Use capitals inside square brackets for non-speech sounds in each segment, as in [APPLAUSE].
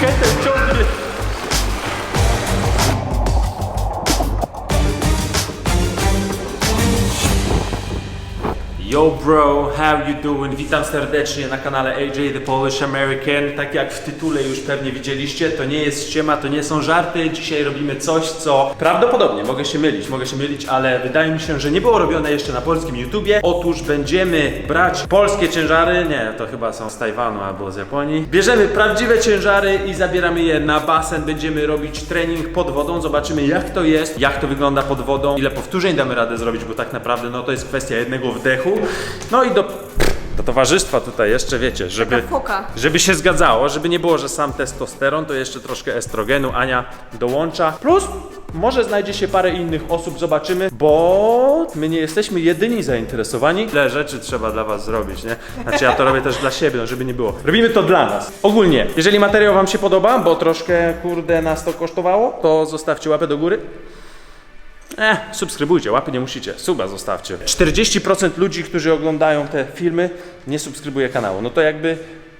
Good. Yo bro, how you doing? Witam serdecznie na kanale AJ The Polish American. Tak jak w tytule już pewnie widzieliście, to nie jest ściema, to nie są żarty. Dzisiaj robimy coś, co prawdopodobnie, mogę się mylić, mogę się mylić, ale wydaje mi się, że nie było robione jeszcze na polskim YouTubie. Otóż będziemy brać polskie ciężary, nie, to chyba są z Tajwanu albo z Japonii. Bierzemy prawdziwe ciężary i zabieramy je na basen. Będziemy robić trening pod wodą, zobaczymy jak to jest, jak to wygląda pod wodą, ile powtórzeń damy radę zrobić, bo tak naprawdę no to jest kwestia jednego wdechu. No i do, do towarzystwa tutaj jeszcze wiecie, żeby, foka. żeby się zgadzało, żeby nie było, że sam testosteron, to jeszcze troszkę estrogenu Ania dołącza. Plus może znajdzie się parę innych osób, zobaczymy, bo my nie jesteśmy jedyni zainteresowani. Ile rzeczy trzeba dla was zrobić, nie? Znaczy ja to robię też dla siebie, no żeby nie było. Robimy to dla nas. Ogólnie, jeżeli materiał wam się podoba, bo troszkę kurde nas to kosztowało, to zostawcie łapę do góry. Eh, subskrybujcie, łapy nie musicie, suba zostawcie. 40% ludzi, którzy oglądają te filmy, nie subskrybuje kanału. No to jakby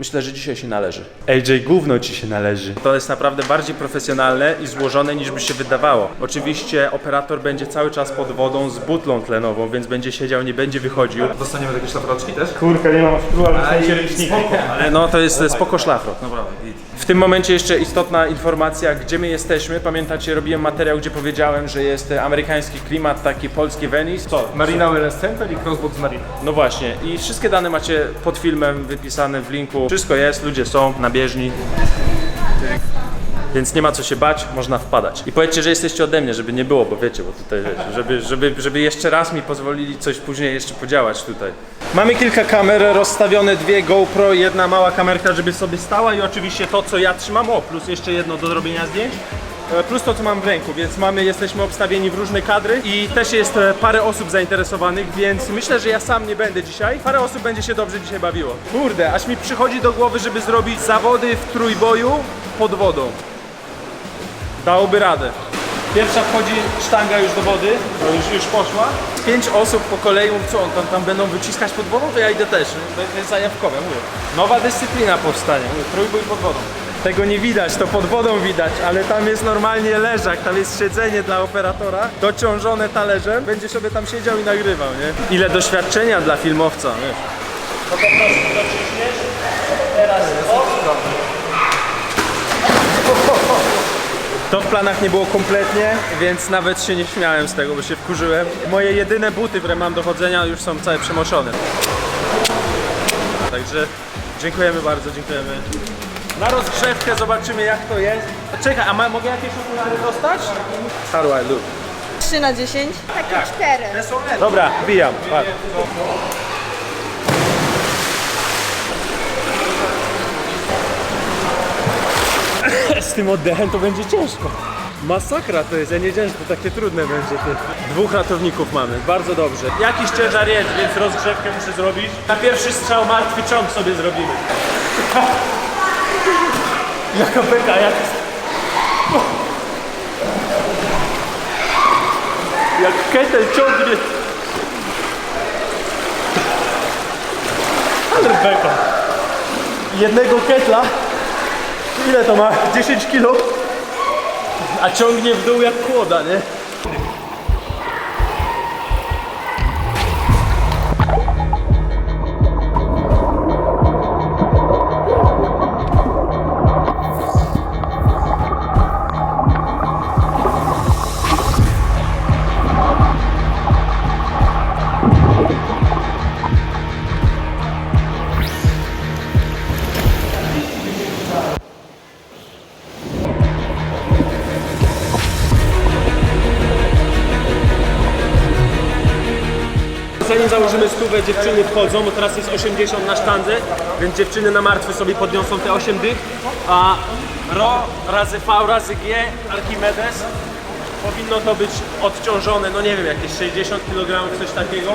myślę, że dzisiaj się należy. AJ, gówno ci się należy. To jest naprawdę bardziej profesjonalne i złożone niż by się wydawało. Oczywiście operator będzie cały czas pod wodą z butlą tlenową, więc będzie siedział, nie będzie wychodził. Dostaniemy takie szlafroczki też? Kurka, nie mam szkół, ale są ręczniki. Ale no to jest spoko szlafrok. Naprawdę, git. W tym momencie jeszcze istotna informacja, gdzie my jesteśmy. Pamiętacie, robiłem materiał, gdzie powiedziałem, że jest amerykański klimat, taki polski Venice. Co? Marina Wellness Center i Crossbox Marina. No właśnie, i wszystkie dane macie pod filmem wypisane w linku. Wszystko jest, ludzie są na bieżni. Więc nie ma co się bać, można wpadać. I powiedzcie, że jesteście ode mnie, żeby nie było, bo wiecie, bo tutaj wiecie, żeby, żeby, żeby jeszcze raz mi pozwolili coś później jeszcze podziałać tutaj. Mamy kilka kamer, rozstawione dwie GoPro, jedna mała kamerka, żeby sobie stała i oczywiście to, co ja trzymam, o, plus jeszcze jedno do zrobienia zdjęć. E, Plus to, co mam w ręku, więc mamy, jesteśmy obstawieni w różne kadry i też jest e, parę osób zainteresowanych, więc myślę, że ja sam nie będę dzisiaj. Parę osób będzie się dobrze dzisiaj bawiło. Kurde, aż mi przychodzi do głowy, żeby zrobić zawody w trójboju pod wodą. Dałoby radę. Pierwsza wchodzi sztanga już do wody, no już, już poszła. Pięć osób po kolei, co on tam, tam będą wyciskać pod wodą, to ja idę też. To jest zajawkowe, mówię. Nowa dyscyplina powstanie, mówię, trójbój pod wodą. Tego nie widać, to pod wodą widać, ale tam jest normalnie leżak, tam jest siedzenie dla operatora, dociążone talerzem, będzie sobie tam siedział i nagrywał, nie? Ile doświadczenia dla filmowca, wiesz. No to proszę, dociśniesz, teraz o. To w planach nie było kompletnie, więc nawet się nie śmiałem z tego, bo się wkurzyłem. Moje jedyne buty, które mam do chodzenia, już są całe przemoczone. Także dziękujemy bardzo, dziękujemy. Na rozgrzewkę zobaczymy jak to jest. Czekaj, a ma, mogę jakieś okulary dostać? How do I look? 3 na 10? Takie 4. Dobra, wbijam. Patrz. [LAUGHS] Z tym oddechem to będzie ciężko. Masakra to jest, ja nie wiedziałem, że to takie trudne będzie. Ty. Dwóch ratowników mamy, bardzo dobrze. Jakiś ciężar jest, więc rozgrzewkę muszę zrobić. Na pierwszy strzał martwy ciąg sobie zrobimy. [LAUGHS] Jaka beka, jak... Jak ketel ciągnie. Ale beka. Jednego ketla. Ile to ma? 10 kilo? A ciągnie w dół jak kłoda, nie? Zanim założymy stówę, dziewczyny wchodzą, bo teraz jest 80 na sztandze, więc dziewczyny na martwy sobie podniosą te 8 dych, a Ro razy V razy G Archimedes powinno to być odciążone, no nie wiem, jakieś 60 kg, coś takiego.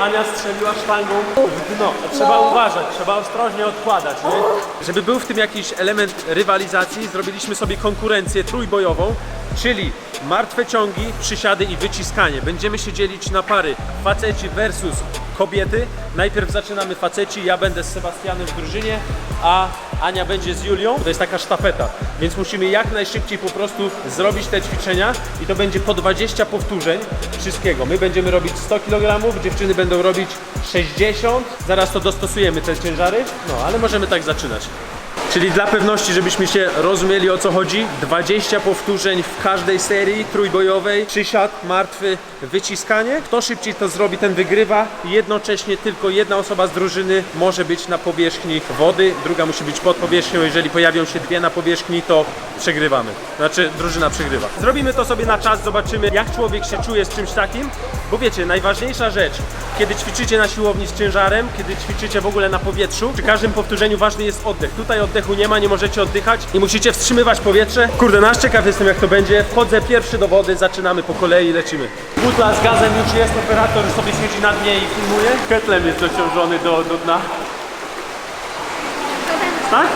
Ania strzeliła sztangą w dno. Trzeba uważać, trzeba ostrożnie odkładać, nie? Żeby był w tym jakiś element rywalizacji, zrobiliśmy sobie konkurencję trójbojową, czyli martwe ciągi, przysiady i wyciskanie. Będziemy się dzielić na pary faceci versus kobiety. Najpierw zaczynamy faceci, ja będę z Sebastianem w drużynie, a Ania będzie z Julią. To jest taka sztafeta, więc musimy jak najszybciej po prostu zrobić te ćwiczenia i to będzie po 20 powtórzeń wszystkiego. My będziemy robić 100 kg, dziewczyny będą robić 60. Zaraz to dostosujemy te ciężary, no ale możemy tak zaczynać. Czyli dla pewności, żebyśmy się rozumieli o co chodzi, 20 powtórzeń w każdej serii trójbojowej, przysiad, martwy, wyciskanie. Kto szybciej to zrobi, ten wygrywa. Jednocześnie tylko jedna osoba z drużyny może być na powierzchni wody, druga musi być pod powierzchnią. Jeżeli pojawią się dwie na powierzchni, to przegrywamy. Znaczy, drużyna przegrywa. Zrobimy to sobie na czas, zobaczymy jak człowiek się czuje z czymś takim. Bo wiecie, najważniejsza rzecz, kiedy ćwiczycie na siłowni z ciężarem, kiedy ćwiczycie w ogóle na powietrzu, przy każdym powtórzeniu ważny jest oddech. Tutaj oddechu nie ma, nie możecie oddychać i musicie wstrzymywać powietrze. Kurde, nasz ciekaw jestem jak to będzie. Wchodzę pierwszy do wody, zaczynamy po kolei, lecimy. Butla z gazem już jest, operator sobie siedzi na dnie i filmuje. Ketlem jest dociążony do, do dna. Tak?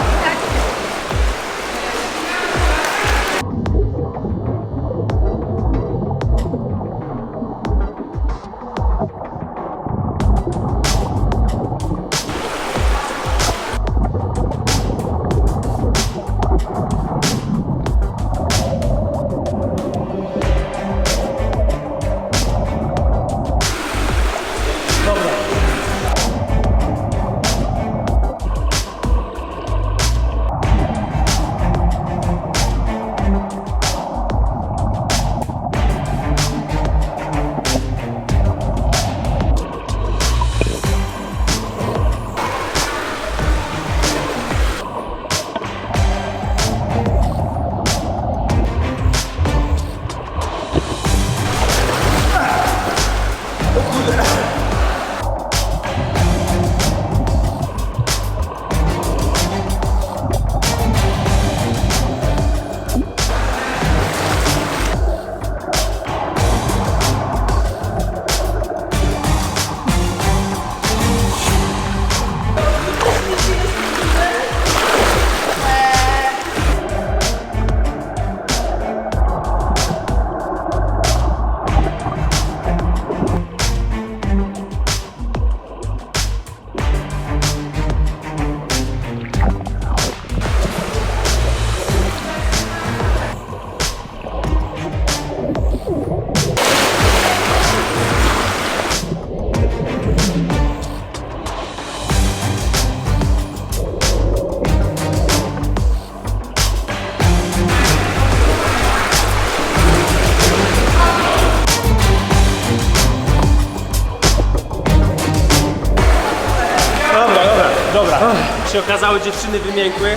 Się okazało, dziewczyny wymiękły.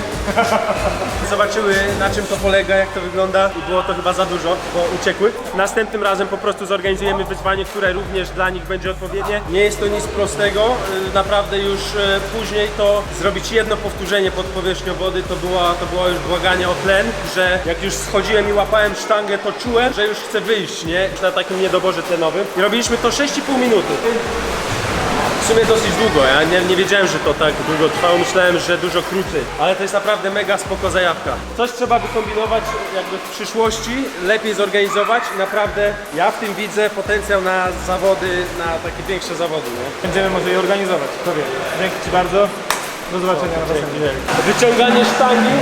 Zobaczyły na czym to polega, jak to wygląda i było to chyba za dużo, bo uciekły. Następnym razem po prostu zorganizujemy wyzwanie, które również dla nich będzie odpowiednie. Nie jest to nic prostego, y, naprawdę już y, później to zrobić jedno powtórzenie pod powierzchnią wody to była, to było już błaganie o tlen, że jak już schodziłem i łapałem sztangę, to czułem, że już chcę wyjść, nie? Na takim niedoborze tlenowym. I robiliśmy to 6,5 minuty. W sumie dosyć długo, ja nie, nie wiedziałem, że to tak długo trwało, myślałem, że dużo krócej, ale to jest naprawdę mega spoko zajawka. Coś trzeba wykombinować jakby w przyszłości, lepiej zorganizować i naprawdę ja w tym widzę potencjał na zawody, na takie większe zawody, nie? Będziemy może je organizować. Tobie. Dzięki Ci bardzo. Do zobaczenia na następnym. Wyciąganie sztangi.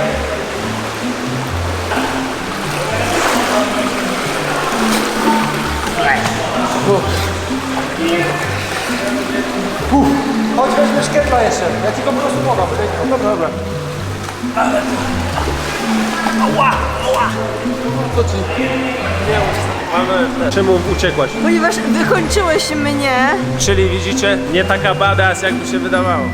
Chodź weźmiesz ketla jeszcze. Ja Ci go po prostu podam. Dobra, dobra. Czemu uciekłaś? Ponieważ wykończyłeś mnie. Czyli widzicie, nie taka badass jakby się wydawało.